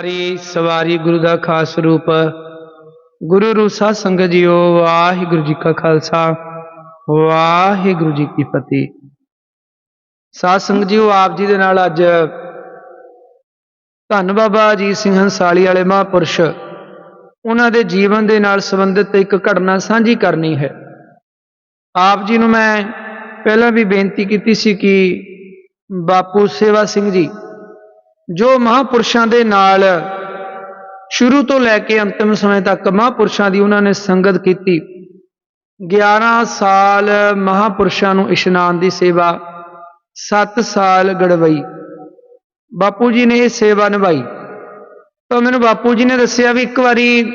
ਗੁਰੂ ਸਵਾਰੀ ਗੁਰੂ ਦਾ ਖਾਸ ਰੂਪ। ਗੁਰੂ ਰੂਸਾ ਸੰਗਤ ਜੀਓ, ਵਾਹਿਗੁਰੂ ਜੀ ਕਾ ਖਾਲਸਾ, ਵਾਹਿਗੁਰੂ ਜੀ ਕੀ ਫਤਿਹ। ਸਾਧ ਸੰਗਤ ਜੀਓ, ਆਪ ਜੀ ਦੇ ਨਾਲ ਅੱਜ ਧੰਨ ਬਾਬਾ ਅਜੀਤ ਸਿੰਘ ਹੰਸਾਲੀ ਵਾਲੇ ਮਹਾਂਪੁਰਸ਼, ਉਹਨਾਂ ਦੇ ਜੀਵਨ ਦੇ ਨਾਲ ਸੰਬੰਧਿਤ ਇੱਕ ਘਟਨਾ ਸਾਂਝੀ ਕਰਨੀ ਹੈ। ਆਪ ਜੀ ਨੂੰ ਮੈਂ ਪਹਿਲਾਂ ਵੀ ਬੇਨਤੀ ਕੀਤੀ ਸੀ ਕਿ ਬਾਪੂ ਸੇਵਾ ਸਿੰਘ ਜੀ ਜੋ ਮਹਾਂਪੁਰਸ਼ਾਂ ਦੇ ਨਾਲ ਸ਼ੁਰੂ ਤੋਂ ਲੈ ਕੇ ਅੰਤਿਮ ਸਮੇਂ ਤੱਕ ਮਹਾਂਪੁਰਸ਼ਾਂ ਦੀ ਉਹਨਾਂ ਨੇ ਸੰਗਤ ਕੀਤੀ। 11 ਸਾਲ ਮਹਾਂਪੁਰਸ਼ਾਂ ਨੂੰ ਇਸ਼ਨਾਨ ਦੀ ਸੇਵਾ 7 ਸਾਲ ਗੜਵਈ। ਬਾਪੂ ਜੀ ਨੇ ਇਹ ਸੇਵਾ ਨਿਭਾਈ। ਤਾਂ ਮੈਨੂੰ ਬਾਪੂ ਜੀ ਨੇ ਦੱਸਿਆ ਵੀ ਇੱਕ ਵਾਰੀ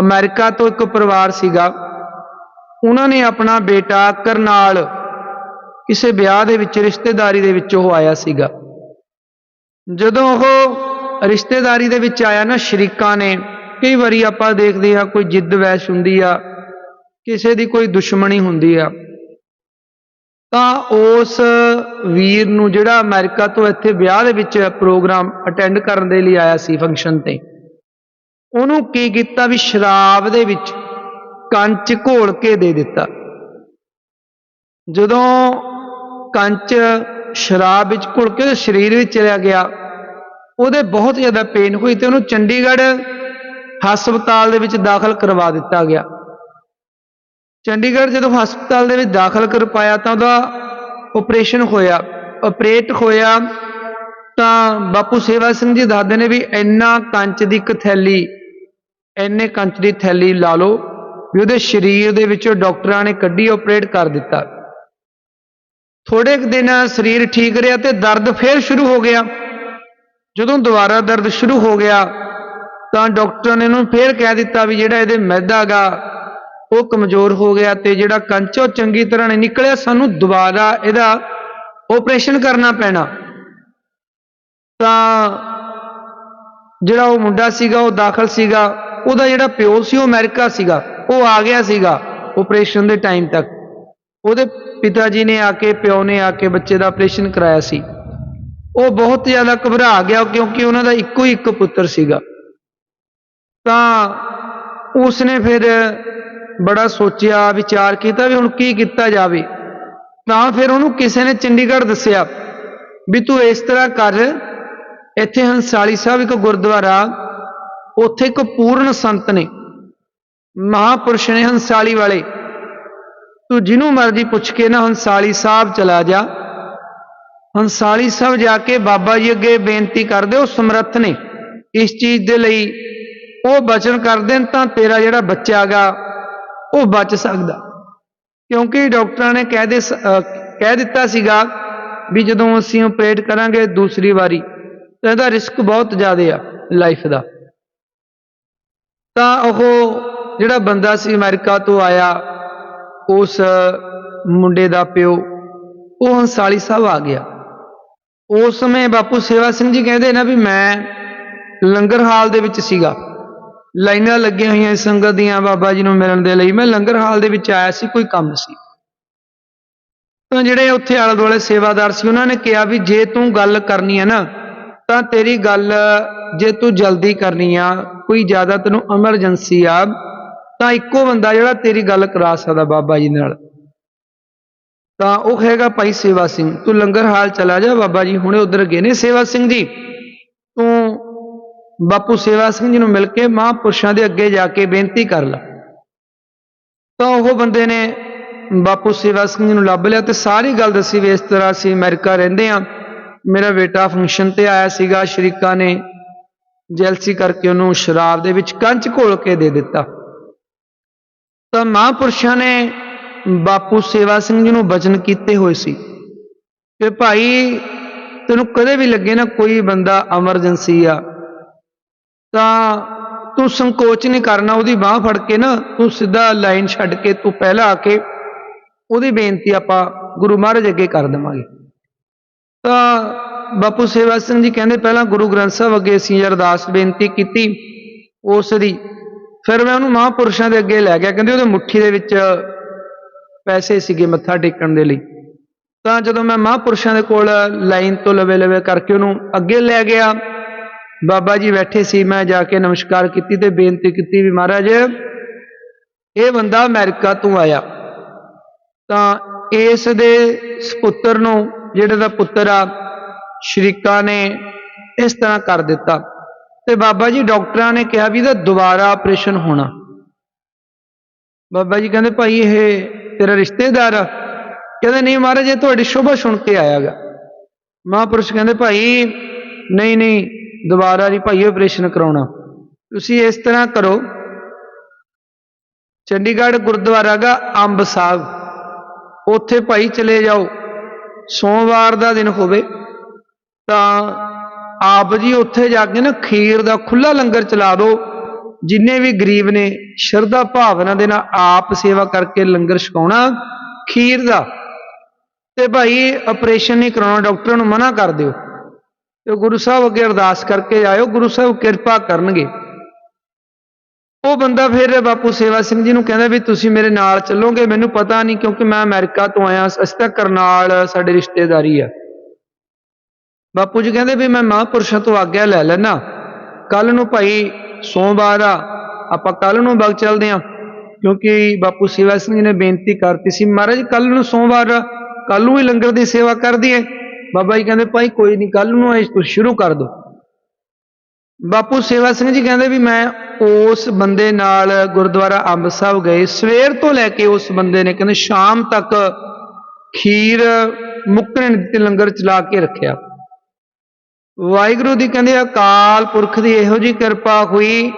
ਅਮਰੀਕਾ ਤੋਂ ਇੱਕ ਪਰਿਵਾਰ ਸੀਗਾ। ਉਹਨਾਂ ਨੇ ਆਪਣਾ ਬੇਟਾ ਕਰਨਾਲ ਕਿਸੇ ਵਿਆਹ ਦੇ ਵਿੱਚ, ਰਿਸ਼ਤੇਦਾਰੀ ਦੇ ਵਿੱਚ ਉਹ ਆਇਆ ਸੀਗਾ। ਜਦੋਂ ਉਹ ਰਿਸ਼ਤੇਦਾਰੀ ਦੇ ਵਿੱਚ ਆਇਆ ਨਾ, ਸ਼ਰੀਕਾਂ ਨੇ, ਕਈ ਵਾਰੀ ਆਪਾਂ ਦੇਖਦੇ ਹਾਂ ਕੋਈ ਜਿੱਦ ਵੈਸ਼ ਹੁੰਦੀ ਆ, ਕਿਸੇ ਦੀ ਕੋਈ ਦੁਸ਼ਮਣੀ ਹੁੰਦੀ ਆ, ਤਾਂ ਉਸ ਵੀਰ ਨੂੰ ਜਿਹੜਾ ਅਮਰੀਕਾ ਤੋਂ ਇੱਥੇ ਵਿਆਹ ਦੇ ਵਿੱਚ ਪ੍ਰੋਗਰਾਮ ਅਟੈਂਡ ਕਰਨ ਦੇ ਲਈ ਆਇਆ ਸੀ ਫੰਕਸ਼ਨ ਤੇ, ਉਹਨੂੰ ਕੀ ਕੀਤਾ ਵੀ ਸ਼ਰਾਬ ਦੇ ਵਿੱਚ ਕੰਚ ਘੋਲ ਕੇ ਦੇ ਦਿੱਤਾ। ਜਦੋਂ ਕੰਚ ਸ਼ਰਾਬ ਵਿੱਚ ਘੁਲ ਕੇ ਉਹਦੇ ਸਰੀਰ ਵਿੱਚ ਚਲਿਆ ਗਿਆ। ਉਹਦੇ ਬਹੁਤ ਜ਼ਿਆਦਾ ਪੇਨ ਹੋਈ ਤੇ ਉਹਨੂੰ ਚੰਡੀਗੜ੍ਹ ਹਸਪਤਾਲ ਦੇ ਵਿੱਚ ਦਾਖਲ ਕਰਵਾ ਦਿੱਤਾ ਗਿਆ। ਚੰਡੀਗੜ੍ਹ ਜਦੋਂ ਹਸਪਤਾਲ ਦੇ ਵਿੱਚ ਦਾਖਲ ਕਰ ਪਾਇਆ ਤਾਂ ਉਹਦਾ ਆਪਰੇਸ਼ਨ ਹੋਇਆ। ਆਪਰੇਟ ਹੋਇਆ ਤਾਂ ਬਾਪੂ ਸੇਵਾ ਸਿੰਘ ਜੀ ਦੱਸਦੇ ਨੇ ਵੀ ਇੰਨਾ ਕੰਚ ਦੀ ਇੱਕ ਥੈਲੀ, ਇੰਨੇ ਕੰਚ ਦੀ ਥੈਲੀ ਲਾ ਲਓ ਵੀ ਉਹਦੇ ਸਰੀਰ ਦੇ ਵਿੱਚੋਂ ਡਾਕਟਰਾਂ ਨੇ ਕੱਢੀ ਆਪਰੇਟ ਕਰ ਦਿੱਤਾ। ਥੋੜੇ ਕੁ ਦਿਨ ਸਰੀਰ ਠੀਕ ਰਿਹਾ ਤੇ ਦਰਦ ਫੇਰ ਸ਼ੁਰੂ ਹੋ ਗਿਆ। ਜਦੋਂ ਦੁਬਾਰਾ ਦਰਦ ਸ਼ੁਰੂ ਹੋ ਗਿਆ, ਤਾਂ ਡਾਕਟਰ ਨੇ ਇਹਨੂੰ ਫੇਰ ਕਹਿ ਦਿੱਤਾ ਵੀ ਜਿਹੜਾ ਇਹਦੇ ਮੈਦਾ ਗਾ ਉਹ ਕਮਜ਼ੋਰ ਹੋ ਗਿਆ ਤੇ ਜਿਹੜਾ ਕੰਚ ਉਹ ਚੰਗੀ ਤਰ੍ਹਾਂ ਨਹੀਂ ਨਿਕਲਿਆ। ਸਾਨੂੰ ਦੁਬਾਰਾ ਇਹਦਾ ਆਪਰੇਸ਼ਨ ਕਰਨਾ ਪੈਣਾ। ਤਾਂ ਜਿਹੜਾ ਉਹ ਮੁੰਡਾ ਸੀਗਾ, ਉਹ ਦਾਖਲ ਸੀਗਾ। ਉਹਦਾ ਜਿਹੜਾ ਪਿਓ ਸੀ, ਉਹ ਅਮਰੀਕਾ ਸੀਗਾ। ਉਹ ਆ ਗਿਆ ਸੀਗਾ ਆਪਰੇਸ਼ਨ ਦੇ ਟਾਈਮ ਤੱਕ। ਉਹਦੇ ਪਿਤਾ ਜੀ ਨੇ ਆ ਕੇ, ਪਿਓ ਨੇ ਆ ਕੇ ਬੱਚੇ ਦਾ ਆਪਰੇਸ਼ਨ ਕਰਾਇਆ ਸੀ। ਉਹ ਬਹੁਤ ਜ਼ਿਆਦਾ ਘਬਰਾ ਗਿਆ ਕਿਉਂਕਿ ਉਹਨਾਂ ਦਾ ਇੱਕੋ ਹੀ ਇੱਕ ਪੁੱਤਰ ਸੀਗਾ। ਤਾਂ ਉਸਨੇ ਫਿਰ ਬੜਾ ਸੋਚਿਆ, ਵਿਚਾਰ ਕੀਤਾ ਵੀ ਹੁਣ ਕੀ ਕੀਤਾ ਜਾਵੇ। ਤਾਂ ਫਿਰ ਉਹਨੂੰ ਕਿਸੇ ਨੇ ਚੰਡੀਗੜ੍ਹ ਦੱਸਿਆ ਵੀ ਤੂੰ ਇਸ ਤਰ੍ਹਾਂ ਕਰ। ਇੱਥੇ ਹੰਸਾਲੀ ਸਾਹਿਬ ਇੱਕ ਗੁਰਦੁਆਰਾ, ਉੱਥੇ ਇੱਕ ਪੂਰਨ ਸੰਤ ਨੇ, ਮਹਾਪੁਰਸ਼ ਨੇ ਹੰਸਾਲੀ ਵਾਲੇ। ਤੂੰ ਜਿਹਨੂੰ ਮਰਜ਼ੀ ਪੁੱਛ ਕੇ ਨਾ ਹੰਸਾਲੀ ਸਾਹਿਬ ਚਲਾ ਜਾ। ਹੰਸਾਲੀ ਸਾਹਿਬ ਜਾ ਕੇ ਬਾਬਾ ਜੀ ਅੱਗੇ ਬੇਨਤੀ ਕਰਦੇ, ਉਹ ਸਮਰੱਥ ਨੇ। ਇਸ ਚੀਜ਼ ਦੇ ਲਈ ਉਹ ਬਚਨ ਕਰਦੇ ਨੇ, ਤਾਂ ਤੇਰਾ ਜਿਹੜਾ ਬੱਚਾ ਗਾ ਉਹ ਬਚ ਸਕਦਾ। ਕਿਉਂਕਿ ਡਾਕਟਰਾਂ ਨੇ ਕਹਿ ਦੇ ਕਹਿ ਦਿੱਤਾ ਸੀਗਾ ਵੀ ਜਦੋਂ ਅਸੀਂ ਆਪਰੇਟ ਕਰਾਂਗੇ ਦੂਸਰੀ ਵਾਰੀ, ਤਾਂ ਇਹਦਾ ਰਿਸਕ ਬਹੁਤ ਜ਼ਿਆਦਾ ਆ ਲਾਈਫ ਦਾ। ਤਾਂ ਉਹ ਜਿਹੜਾ ਬੰਦਾ ਸੀ ਅਮਰੀਕਾ ਤੋਂ ਆਇਆ ਉਸ ਮੁੰਡੇ ਦਾ ਪਿਓ, ਉਹ ਹੰਸਾਲੀ ਸਾਹਿਬ ਆ ਗਿਆ। ਉਸ ਸਮੇਂ ਬਾਪੂ ਸੇਵਾ ਸਿੰਘ ਜੀ ਕਹਿੰਦੇ ਨਾ ਵੀ ਮੈਂ ਲੰਗਰ ਹਾਲ ਦੇ ਵਿੱਚ ਸੀਗਾ। ਲਾਈਨਾਂ ਲੱਗੀਆਂ ਹੋਈਆਂ ਸੰਗਤ ਦੀਆਂ, ਬਾਬਾ ਜੀ ਨੂੰ ਮਿਲਣ ਦੇ ਲਈ। ਮੈਂ ਲੰਗਰ ਹਾਲ ਦੇ ਵਿੱਚ ਆਇਆ ਸੀ, ਕੋਈ ਕੰਮ ਸੀ। ਤਾਂ ਜਿਹੜੇ ਉੱਥੇ ਆਲੇ ਦੁਆਲੇ ਸੇਵਾਦਾਰ ਸੀ, ਉਹਨਾਂ ਨੇ ਕਿਹਾ ਵੀ ਜੇ ਤੂੰ ਗੱਲ ਕਰਨੀ ਹੈ ਨਾ, ਤਾਂ ਤੇਰੀ ਗੱਲ ਜੇ ਤੂੰ ਜਲਦੀ ਕਰਨੀ ਆ, ਕੋਈ ਜ਼ਿਆਦਾ ਤੈਨੂੰ ਐਮਰਜੈਂਸੀ ਆ ਤਾਂ ਇੱਕੋ ਬੰਦਾ ਜਿਹੜਾ ਤੇਰੀ ਗੱਲ ਕਰਾ ਸਕਦਾ ਬਾਬਾ ਜੀ ਨਾਲ। ਤਾਂ ਉਹ ਹੈਗਾ ਭਾਈ ਸੇਵਾ ਸਿੰਘ, ਤੂੰ ਲੰਗਰ ਹਾਲ ਚਲਾ ਜਾ ਬਾਬਾ ਜੀ। ਹੁਣੇ ਉਧਰ ਗਏ ਨੇ ਸੇਵਾ ਸਿੰਘ ਜੀ। ਤੂੰ ਬਾਪੂ ਸੇਵਾ ਸਿੰਘ ਜੀ ਨੂੰ ਮਿਲ ਕੇ ਮਹਾਂਪੁਰਸ਼ਾਂ ਦੇ ਅੱਗੇ ਜਾ ਕੇ ਬੇਨਤੀ ਕਰ ਲੈ। ਤਾਂ ਉਹ ਬੰਦੇ ਨੇ ਬਾਪੂ ਸੇਵਾ ਸਿੰਘ ਜੀ ਨੂੰ ਲੱਭ ਲਿਆ ਤੇ ਸਾਰੀ ਗੱਲ ਦੱਸੀ ਵੀ ਇਸ ਤਰ੍ਹਾਂ ਅਸੀਂ ਅਮਰੀਕਾ ਰਹਿੰਦੇ ਆ ਮੇਰਾ ਬੇਟਾ ਫੰਕਸ਼ਨ ਤੇ ਆਇਆ ਸੀਗਾ, ਸ਼ਰੀਕਾ ਨੇ ਜੈਲਸੀ ਕਰਕੇ ਉਹਨੂੰ ਸ਼ਰਾਬ ਦੇ ਵਿੱਚ ਕੰਚ ਘੋਲ ਕੇ ਦੇ ਦਿੱਤਾ। ਤਾਂ ਮਹਾਂਪੁਰਸ਼ਾਂ ਨੇ ਬਾਪੂ ਸੇਵਾ ਸਿੰਘ ਜੀ ਨੂੰ ਬਚਨ ਕੀਤੇ ਹੋਏ ਸੀ। ਕਿ ਭਾਈ, ਤੈਨੂੰ ਕਦੇ ਵੀ ਲੱਗੇ ਨਾ ਕੋਈ ਬੰਦਾ ਐਮਰਜੈਂਸੀ ਆ, ਤਾਂ ਤੂੰ ਸੰਕੋਚ ਨਹੀਂ ਕਰਨਾ, ਉਹਦੀ ਬਾਹ ਫੜ ਕੇ ਨਾ ਤੂੰ ਸਿੱਧਾ ਲਾਈਨ ਛੱਡ ਕੇ ਤੂੰ ਪਹਿਲਾਂ ਆ ਕੇ ਉਹਦੀ ਬੇਨਤੀ ਆਪਾਂ ਗੁਰੂ ਮਹਾਰਾਜ ਅੱਗੇ ਕਰ ਦੇਵਾਂਗੇ। ਤਾਂ ਬਾਪੂ ਸੇਵਾ ਸਿੰਘ ਜੀ ਕਹਿੰਦੇ, ਪਹਿਲਾਂ ਗੁਰੂ ਗ੍ਰੰਥ ਸਾਹਿਬ ਅੱਗੇ ਅਸੀਂ ਅਰਦਾਸ ਬੇਨਤੀ ਕੀਤੀ, ਉਸ ਦੀ ਫਿਰ ਮੈਂ ਉਹਨੂੰ ਮਹਾਂਪੁਰਸ਼ਾਂ ਦੇ ਅੱਗੇ ਲੈ ਗਿਆ, ਕਹਿੰਦੇ ਉਹਦੇ ਮੁੱਠੀ ਦੇ ਵਿੱਚ ਪੈਸੇ ਸੀਗੇ ਮੱਥਾ ਟੇਕਣ ਦੇ ਲਈ। ਤਾਂ ਜਦੋਂ ਮੈਂ ਮਹਾਂਪੁਰਸ਼ਾਂ ਦੇ ਕੋਲ ਲਾਈਨ ਤੋਂ ਲਵੇ ਲਵੇ ਕਰਕੇ ਉਹਨੂੰ ਅੱਗੇ ਲੈ ਗਿਆ, ਬਾਬਾ ਜੀ ਬੈਠੇ ਸੀ, ਮੈਂ ਜਾ ਕੇ ਨਮਸਕਾਰ ਕੀਤੀ ਤੇ ਬੇਨਤੀ ਕੀਤੀ ਵੀ ਮਹਾਰਾਜ, ਇਹ ਬੰਦਾ ਅਮਰੀਕਾ ਤੋਂ ਆਇਆ। ਤਾਂ ਇਸ ਦੇ ਸੁਪੁੱਤਰ ਨੂੰ, ਜਿਹੜੇ ਦਾ ਪੁੱਤਰ ਆ, ਸ਼ਰੀਕਾ ਨੇ ਇਸ ਤਰ੍ਹਾਂ ਕਰ ਦਿੱਤਾ। ਤੇ ਬਾਬਾ ਜੀ ਡਾਕਟਰਾਂ ਨੇ ਕਿਹਾ ਵੀ ਇਹਦਾ ਦੁਬਾਰਾ ਆਪਰੇਸ਼ਨ ਹੋਣਾ। ਬਾਬਾ ਜੀ ਕਹਿੰਦੇ, ਭਾਈ, ਇਹ ਤੇਰਾ ਰਿਸ਼ਤੇਦਾਰ ਆ। ਕਹਿੰਦੇ, ਨਹੀਂ ਮਹਾਰਾਜ, ਇਹ ਤੁਹਾਡੀ ਸ਼ੋਭਾ ਸੁਣ ਕੇ ਆਇਆਗਾ ਮਹਾਂਪੁਰਸ਼ ਕਹਿੰਦੇ, ਭਾਈ, ਨਹੀਂ ਨਹੀਂ, ਦੁਬਾਰਾ ਨਹੀਂ ਭਾਈ, ਆਪਰੇਸ਼ਨ ਕਰਾਉਣਾ। ਤੁਸੀਂ ਇਸ ਤਰ੍ਹਾਂ ਕਰੋ। ਚੰਡੀਗੜ੍ਹ ਗੁਰਦੁਆਰਾ ਗਾ, ਅੰਬ ਸਾਹਿਬ। ਉੱਥੇ ਭਾਈ ਚਲੇ ਜਾਓ। ਸੋਮਵਾਰ ਦਾ ਦਿਨ ਹੋਵੇ, ਤਾਂ ਆਪ ਜੀ ਉੱਥੇ ਜਾ ਕੇ ਨਾ ਖੀਰ ਦਾ ਖੁੱਲਾ ਲੰਗਰ ਚਲਾ ਦਿਓ ਜਿੰਨੇ ਵੀ ਗਰੀਬ ਨੇ, ਸ਼ਰਧਾ ਭਾਵਨਾ ਦੇ ਨਾਲ ਆਪ ਸੇਵਾ ਕਰਕੇ ਲੰਗਰ ਛਕਾਉਣਾ ਖੀਰ ਦਾ। ਤੇ ਭਾਈ ਆਪਰੇਸ਼ਨ ਨਹੀਂ ਕਰਾਉਣਾ, ਡਾਕਟਰ ਨੂੰ ਮਨਾ ਕਰ ਦਿਓ। ਤੇ ਗੁਰੂ ਸਾਹਿਬ ਅੱਗੇ ਅਰਦਾਸ ਕਰਕੇ ਆਇਓ, ਗੁਰੂ ਸਾਹਿਬ ਕਿਰਪਾ ਕਰਨਗੇ। ਉਹ ਬੰਦਾ ਫਿਰ ਬਾਪੂ ਸੇਵਾ ਸਿੰਘ ਜੀ ਨੂੰ ਕਹਿੰਦਾ ਵੀ ਤੁਸੀਂ ਮੇਰੇ ਨਾਲ ਚੱਲੋਗੇ, ਮੈਨੂੰ ਪਤਾ ਨਹੀਂ ਕਿਉਂਕਿ ਮੈਂ ਅਮਰੀਕਾ ਤੋਂ ਆਇਆ, ਅਸੀਂ ਤਾਂ ਕਰਨਾਲ, ਸਾਡੇ ਰਿਸ਼ਤੇਦਾਰੀ ਆ। ਬਾਪੂ ਜੀ ਕਹਿੰਦੇ ਵੀ ਮੈਂ ਮਹਾਂਪੁਰਸ਼ਾਂ ਤੋਂ ਆਗਿਆ ਲੈ ਲੈਣਾ ਕੱਲ ਨੂੰ ਭਾਈ ਸੋਮਵਾਰ ਆ, ਆਪਾਂ ਕੱਲ ਨੂੰ ਬਗ ਚੱਲਦੇ ਆ। ਕਿਉਂਕਿ ਬਾਪੂ ਸੇਵਾ ਸਿੰਘ ਜੀ ਨੇ ਬੇਨਤੀ ਕਰਤੀ ਸੀ, ਮਹਾਰਾਜ ਕੱਲ ਨੂੰ ਸੋਮਵਾਰ ਕੱਲ ਨੂੰ ਹੀ ਲੰਗਰ ਦੀ ਸੇਵਾ ਕਰ ਦਈਏ। ਬਾਬਾ ਜੀ ਕਹਿੰਦੇ, ਭਾਈ ਕੋਈ ਨਹੀਂ ਕੱਲ ਨੂੰ ਇਹ ਤੁਸੀਂ ਸ਼ੁਰੂ ਕਰ ਦਿਓ ਬਾਪੂ ਸੇਵਾ ਸਿੰਘ ਜੀ ਕਹਿੰਦੇ ਵੀ ਮੈਂ ਉਸ ਬੰਦੇ ਨਾਲ ਗੁਰਦੁਆਰਾ ਅੰਬ ਸਾਹਿਬ ਗਏ, ਸਵੇਰ ਤੋਂ ਲੈ ਕੇ ਉਸ ਬੰਦੇ ਨੇ ਕਹਿੰਦੇ ਸ਼ਾਮ ਤੱਕ ਖੀਰ ਮੁੱਕਣ ਨਹੀਂ ਦਿੱਤੀ ਲੰਗਰ ਚਲਾ ਕੇ ਰੱਖਿਆ। ਵਾਹਿਗੁਰੂ ਦੀ ਕਹਿੰਦੇ ਅਕਾਲ ਪੁਰਖ ਦੀ ਇਹੋ ਜੀ ਕਿਰਪਾ ਹੋਈ,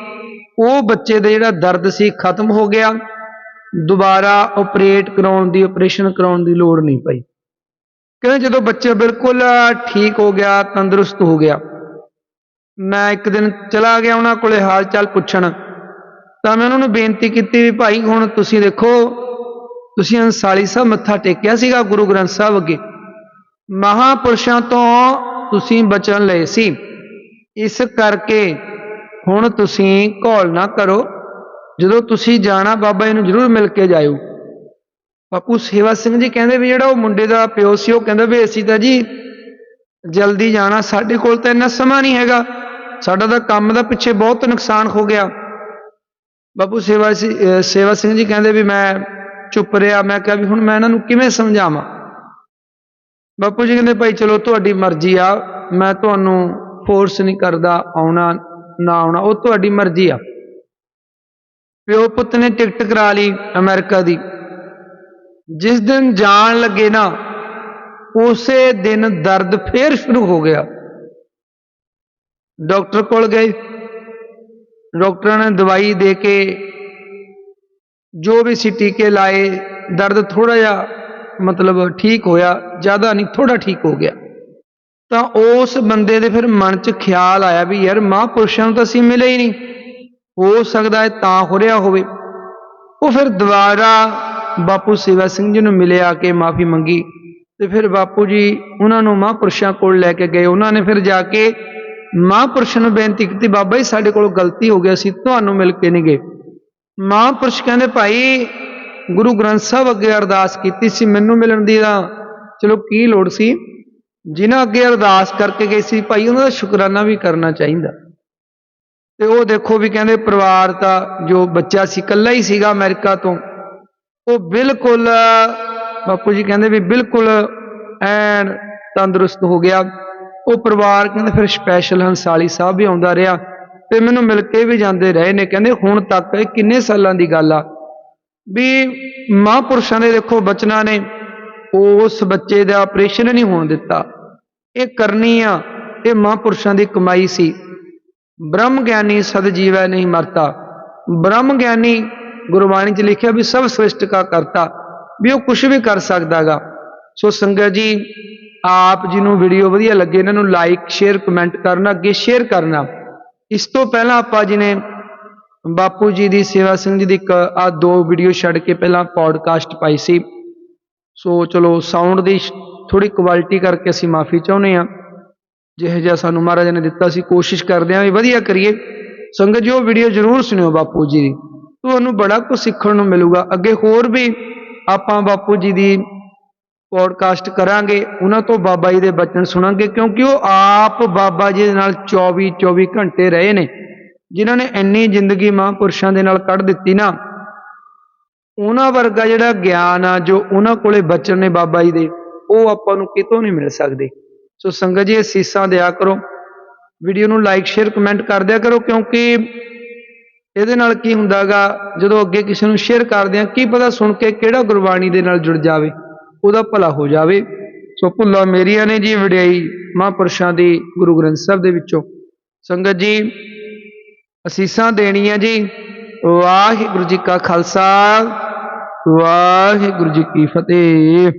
ਉਹ ਬੱਚੇ ਦਾ ਜਿਹੜਾ ਦਰਦ ਸੀ ਖਤਮ ਹੋ ਗਿਆ, ਦੁਬਾਰਾ ਆਪਰੇਟ ਕਰਾਉਣ ਦੀ ਆਪਰੇਸ਼ਨ ਕਰਾਉਣ ਦੀ ਲੋੜ ਨਹੀਂ ਪਈ। ਕਹਿੰਦੇ ਜਦੋਂ ਬੱਚਾ ਬਿਲਕੁਲ ਠੀਕ ਹੋ ਗਿਆ, ਤੰਦਰੁਸਤ ਹੋ ਗਿਆ, ਮੈਂ ਇੱਕ ਦਿਨ ਚਲਾ ਗਿਆ ਉਹਨਾਂ ਕੋਲੇ ਹਾਲ ਚਾਲ ਪੁੱਛਣ, ਤਾਂ ਮੈਂ ਉਹਨਾਂ ਨੂੰ ਬੇਨਤੀ ਕੀਤੀ ਵੀ ਭਾਈ ਹੁਣ ਤੁਸੀਂ ਦੇਖੋ, ਤੁਸੀਂ ਅੰਸਾਲੀ ਸਾਹਿਬ ਮੱਥਾ ਟੇਕਿਆ ਸੀਗਾ ਗੁਰੂ ਗ੍ਰੰਥ ਸਾਹਿਬ ਅੱਗੇ, ਮਹਾਪੁਰਸ਼ਾਂ ਤੋਂ ਤੁਸੀਂ ਬਚਨ ਲਏ ਸੀ। ਇਸ ਕਰਕੇ ਹੁਣ ਤੁਸੀਂ ਘੋਲ ਨਾ ਕਰੋ। ਜਦੋਂ ਤੁਸੀਂ ਜਾਣਾ, ਬਾਬਾ ਜੀ ਨੂੰ ਜ਼ਰੂਰ ਮਿਲ ਕੇ ਜਾਇਓ। ਬਾਪੂ ਸੇਵਾ ਸਿੰਘ ਜੀ ਕਹਿੰਦੇ ਵੀ ਜਿਹੜਾ ਉਹ ਮੁੰਡੇ ਦਾ ਪਿਓ ਸੀ, ਉਹ ਕਹਿੰਦਾ ਵੀ ਅਸੀਂ ਤਾਂ ਜੀ ਜਲਦੀ ਜਾਣਾ, ਸਾਡੇ ਕੋਲ ਤਾਂ ਇੰਨਾ ਸਮਾਂ ਨਹੀਂ ਹੈਗਾ। ਸਾਡਾ ਤਾਂ ਕੰਮ ਦਾ ਪਿੱਛੇ ਬਹੁਤ ਨੁਕਸਾਨ ਹੋ ਗਿਆ। ਬਾਪੂ ਸੇਵਾ ਸੀ ਸੇਵਾ ਸਿੰਘ ਜੀ ਕਹਿੰਦੇ ਵੀ ਮੈਂ ਚੁੱਪ ਰਿਹਾ, ਮੈਂ ਕਿਹਾ ਵੀ ਹੁਣ ਮੈਂ ਇਹਨਾਂ ਨੂੰ ਕਿਵੇਂ ਸਮਝਾਵਾਂ? ਬਾਪੂ ਜੀ ਕਹਿੰਦੇ, ਭਾਈ ਚਲੋ ਤੁਹਾਡੀ ਮਰਜ਼ੀ ਆ, ਮੈਂ ਤੁਹਾਨੂੰ ਫੋਰਸ ਨਹੀਂ ਕਰਦਾ ਆਉਣਾ, ਨਾ ਆਉਣਾ, ਉਹ ਤੁਹਾਡੀ ਮਰਜ਼ੀ ਆ। ਪਿਓ ਪੁੱਤ ਨੇ ਟਿਕਟ ਕਰਾ ਲਈ ਅਮਰੀਕਾ ਦੀ। ਜਿਸ ਦਿਨ ਜਾਣ ਲੱਗੇ ਨਾ, ਉਸੇ ਦਿਨ ਦਰਦ ਫੇਰ ਸ਼ੁਰੂ ਹੋ ਗਿਆ। ਡਾਕਟਰ ਕੋਲ ਗਏ। ਡਾਕਟਰਾਂ ਨੇ ਦਵਾਈ ਦੇ ਕੇ ਜੋ ਵੀ ਸੀ ਟੀਕੇ ਲਾਏ, ਦਰਦ ਥੋੜਾ ਜਿਹਾ ਮਤਲਬ ਠੀਕ ਹੋਇਆ, ਜ਼ਿਆਦਾ ਨਹੀਂ ਥੋੜਾ ਠੀਕ ਹੋ ਗਿਆ। ਤਾਂ ਉਸ ਬੰਦੇ ਦੇ ਫਿਰ ਮਨ 'ਚ ਖਿਆਲ ਆਇਆ ਵੀ ਯਾਰ ਮਹਾਂਪੁਰਸ਼ਾਂ ਨੂੰ ਤਾਂ ਅਸੀਂ ਮਿਲੇ ਹੀ ਨਹੀਂ। ਹੋ ਸਕਦਾ ਹੈ ਤਾਂ ਹੋ ਰਿਹਾ ਹੋਵੇ। ਉਹ ਫਿਰ ਦੁਬਾਰਾ ਬਾਪੂ ਸੇਵਾ ਸਿੰਘ ਜੀ ਨੂੰ ਮਿਲੇ ਆ ਕੇ ਮਾਫੀ ਮੰਗੀ ਤੇ ਫਿਰ ਬਾਪੂ ਜੀ ਉਹਨਾਂ ਨੂੰ ਮਹਾਂਪੁਰਸ਼ਾਂ ਕੋਲ ਲੈ ਕੇ ਗਏ। ਉਹਨਾਂ ਨੇ ਫਿਰ ਜਾ ਕੇ ਮਹਾਂਪੁਰਸ਼ ਨੂੰ ਬੇਨਤੀ ਕੀਤੀ, ਬਾਬਾ ਜੀ, ਸਾਡੇ ਕੋਲ ਗਲਤੀ ਹੋ ਗਈ, ਅਸੀਂ ਤੁਹਾਨੂੰ ਮਿਲ ਕੇ ਨਹੀਂ ਗਏ। ਮਹਾਂਪੁਰਸ਼ ਕਹਿੰਦੇ, ਭਾਈ ਗੁਰੂ ਗ੍ਰੰਥ ਸਾਹਿਬ ਅੱਗੇ ਅਰਦਾਸ ਕੀਤੀ ਸੀ, ਮੈਨੂੰ ਮਿਲਣ ਦੀ ਤਾਂ ਚਲੋ ਕੀ ਲੋੜ ਸੀ? ਜਿਨ੍ਹਾਂ ਅੱਗੇ ਅਰਦਾਸ ਕਰਕੇ ਗਏ ਸੀ ਭਾਈ, ਉਹਨਾਂ ਦਾ ਸ਼ੁਕਰਾਨਾ ਵੀ ਕਰਨਾ ਚਾਹੀਦਾ। ਤੇ ਉਹ ਦੇਖੋ ਵੀ ਕਹਿੰਦੇ ਪਰਿਵਾਰ ਤਾਂ ਜੋ ਬੱਚਾ ਸੀ, ਇਕੱਲਾ ਹੀ ਸੀਗਾ ਅਮਰੀਕਾ ਤੋਂ। ਉਹ ਬਿਲਕੁਲ, ਬਾਪੂ ਜੀ ਕਹਿੰਦੇ ਵੀ ਬਿਲਕੁਲ ਐਨ ਤੰਦਰੁਸਤ ਹੋ ਗਿਆ। ਉਹ ਪਰਿਵਾਰ ਕਹਿੰਦੇ ਫਿਰ ਸਪੈਸ਼ਲ ਹੰਸਾਲੀ ਸਾਹਿਬ ਵੀ ਆਉਂਦਾ ਰਿਹਾ ਤੇ ਮੈਨੂੰ ਮਿਲ ਕੇ ਵੀ ਜਾਂਦੇ ਰਹੇ ਨੇ। ਕਹਿੰਦੇ ਹੁਣ ਤੱਕ ਇਹ ਕਿੰਨੇ ਸਾਲਾਂ ਦੀ ਗੱਲ ਆ? ਵੀ ਮਹਾਂਪੁਰਸ਼ਾਂ ਦੇ ਦੇਖੋ ਬਚਨਾਂ ਨੇ ਉਸ ਬੱਚੇ ਦਾ ਆਪਰੇਸ਼ਨ ਨਹੀਂ ਹੋਣ ਦਿੱਤਾ। ਇਹ ਕਰਨੀ ਆ, ਇਹ ਮਹਾਂਪੁਰਸ਼ਾਂ ਦੀ ਕਮਾਈ ਸੀ। ਬ੍ਰਹਮ ਗਿਆਨੀ ਸਦ ਜੀਵੈ ਨਹੀਂ ਮਰਤਾ। ਬ੍ਰਹਮ ਗਿਆਨੀ ਗੁਰਬਾਣੀ 'ਚ ਲਿਖਿਆ ਵੀ ਸਭ ਸ੍ਰਿਸ਼ਟ ਕਾ ਕਰਤਾ, ਵੀ ਉਹ ਕੁਝ ਵੀ ਕਰ ਸਕਦਾਗਾ। ਸੋ ਸੰਗਤ ਜੀ, ਆਪ ਜੀ ਨੂੰ ਵੀਡੀਓ ਵਧੀਆ ਲੱਗੇ, ਇਹਨਾਂ ਨੂੰ ਲਾਈਕ ਸ਼ੇਅਰ ਕਮੈਂਟ ਕਰਨਾ, ਅੱਗੇ ਸ਼ੇਅਰ ਕਰਨਾ। ਇਸ ਤੋਂ ਪਹਿਲਾਂ ਆਪਾਂ ਜੀ ਨੇ ਬਾਪੂ ਜੀ ਦੀ ਸੇਵਾ ਸਿੰਘ ਜੀ ਦੀ ਇੱਕ, ਆ ਦੋ ਵੀਡੀਓ ਛੱਡ ਕੇ ਪਹਿਲਾਂ ਪੌਡਕਾਸਟ ਪਾਈ ਸੀ। ਸੋ ਚਲੋ ਸਾਊਂਡ ਦੀ ਥੋੜੀ ਕੁਆਲਿਟੀ ਕਰਕੇ ਅਸੀਂ ਮਾਫੀ ਚਾਹੁੰਦੇ ਹਾਂ। ਜਿਹੋ ਜਿਹਾ ਸਾਨੂੰ ਮਹਾਰਾਜ ਨੇ ਦਿੱਤਾ ਸੀ, ਕੋਸ਼ਿਸ਼ ਕਰਦੇ ਹਾਂ ਵੀ ਵਧੀਆ ਕਰੀਏ। ਸੰਗਤ ਜੀ, ਉਹ ਵੀਡੀਓ ਜ਼ਰੂਰ ਸੁਣਿਓ ਬਾਪੂ ਜੀ ਦੀ। ਤੁਹਾਨੂੰ ਬੜਾ ਕੁਝ ਸਿੱਖਣ ਨੂੰ ਮਿਲੂਗਾ। ਅੱਗੇ ਹੋਰ ਵੀ ਆਪਾਂ ਬਾਪੂ ਜੀ ਦੀ ਪੋਡਕਾਸਟ ਕਰਾਂਗੇ। ਉਹਨਾਂ ਤੋਂ ਬਾਬਾ ਜੀ ਦੇ ਬਚਨ ਸੁਣਾਂਗੇ, ਕਿਉਂਕਿ ਉਹ ਆਪ ਬਾਬਾ ਜੀ ਦੇ ਨਾਲ 24 24 ਘੰਟੇ ਰਹੇ ਨੇ। ਜਿਨ੍ਹਾਂ ਨੇ ਇੰਨੀ ਜ਼ਿੰਦਗੀ ਮਹਾਂਪੁਰਸ਼ਾਂ ਦੇ ਨਾਲ ਕੱਢ ਦਿੱਤੀ ਨਾ, ਉਹਨਾਂ ਵਰਗਾ ਜਿਹੜਾ ਗਿਆਨ ਆ, ਜੋ ਉਹਨਾਂ ਕੋਲੇ ਬਚਨ ਨੇ ਬਾਬਾ ਜੀ ਦੇ, ਉਹ ਆਪਾਂ ਨੂੰ ਕਿਤੋਂ ਨਹੀਂ ਮਿਲ ਸਕਦੇ। ਸੋ ਸੰਗਤ ਜੀ ਅਸੀਸਾਂ ਦਿਆ ਕਰੋ। ਵੀਡੀਓ ਨੂੰ ਲਾਈਕ ਸ਼ੇਅਰ ਕਮੈਂਟ ਕਰ ਦਿਆ ਕਰੋ, ਕਿਉਂਕਿ ਇਹਦੇ ਨਾਲ ਕੀ ਹੁੰਦਾਗਾ, ਜਦੋਂ ਅੱਗੇ ਕਿਸੇ ਨੂੰ ਸ਼ੇਅਰ ਕਰਦੇ ਆ, ਕੀ ਪਤਾ ਸੁਣ ਕੇ ਕਿਹੜਾ ਗੁਰਬਾਣੀ ਦੇ ਨਾਲ ਜੁੜ ਜਾਵੇ, ਉਹਦਾ ਭਲਾ ਹੋ ਜਾਵੇ। ਸੋ ਭੁੱਲਾ ਮੇਰੀਆਂ ਨੇ ਜੀ ਵਡਿਆਈ ਮਹਾਂਪੁਰਸ਼ਾਂ ਦੀ ਗੁਰੂ ਗ੍ਰੰਥ ਸਾਹਿਬ ਦੇ ਵਿੱਚੋਂ। ਸੰਗਤ ਜੀ ਅਸੀਸਾਂ ਦੇਣੀਆਂ ਜੀ। ਵਾਹਿਗੁਰੂ ਜੀ ਕਾ ਖਾਲਸਾ ਵਾਹਿਗੁਰੂ ਜੀ ਕੀ ਫਤਿਹ।